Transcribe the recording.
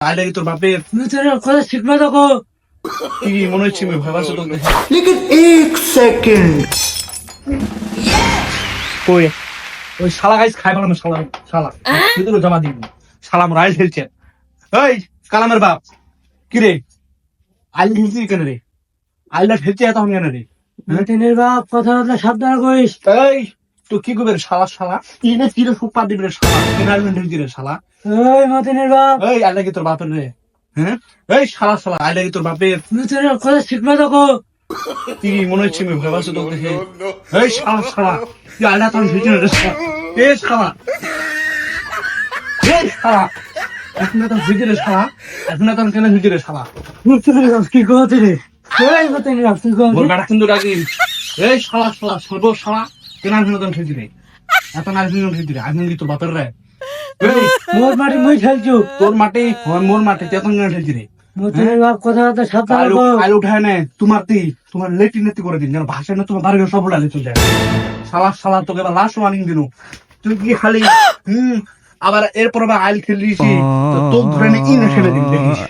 তাহলে তোর বাপের কথা শিখলো দেখো মনে হচ্ছে তোকে? লেকিন এক সেকেন্ড। কই? ওই শালা গাইস খাই পেলাম শালা শালা। ভিতরে জমা দিবি সালাম আমার খেলছে এই কালামের বাপ। কি রে? আইল খেলছিস কেন রে? আইলটা খেলছে আমি কেন রে? হ্যাঁ? বাপ কথা সাবধান করিস। এই তো কি করবে শালা শালা? কি রে সুপার দিবি শালা কেন আইল শালা। মতিনের বাপ। এই কি তোর বাপের রে। হ্যাঁ? এই শালা শালা আইলা কি তোর বাপের। মতিনের কথা শিখবে দেখো। কি মনে হচ্ছে আমি ভয় পাচ্ছি দেখে এই শালা শালা তুই রে শালা। এই শালা। এই শালা। এখন তো ভিতরে শালা। এখন তো কেন ভিতরে শালা? মতিনের কি কথা রে মতিনের কি কথা বেটা কিন্তু ডাকি এই শালা শালা সর্ব শালা কেন আমি নতুন খেলছি রে এত না আমি খেলছি রে আমি তোর বাপের রে? মোর মাটি মুই খেলছু। তোর মাটি হয় মোর মাটি তুই এখন কেন খেলছি রে কথা আলু কর আলু উঠায় নে তোমার দি তোমার লেটি নেতি করে দিন যেন ভাষা না তোমার বাড়ি সব উড়ালে চলে যায়। শালা শালা তোকে দিনু। তুই কি খালি হুম আবার এরপর আবার আইল খেলিস? তো তোর ধরে ইনে দিন দেখিস।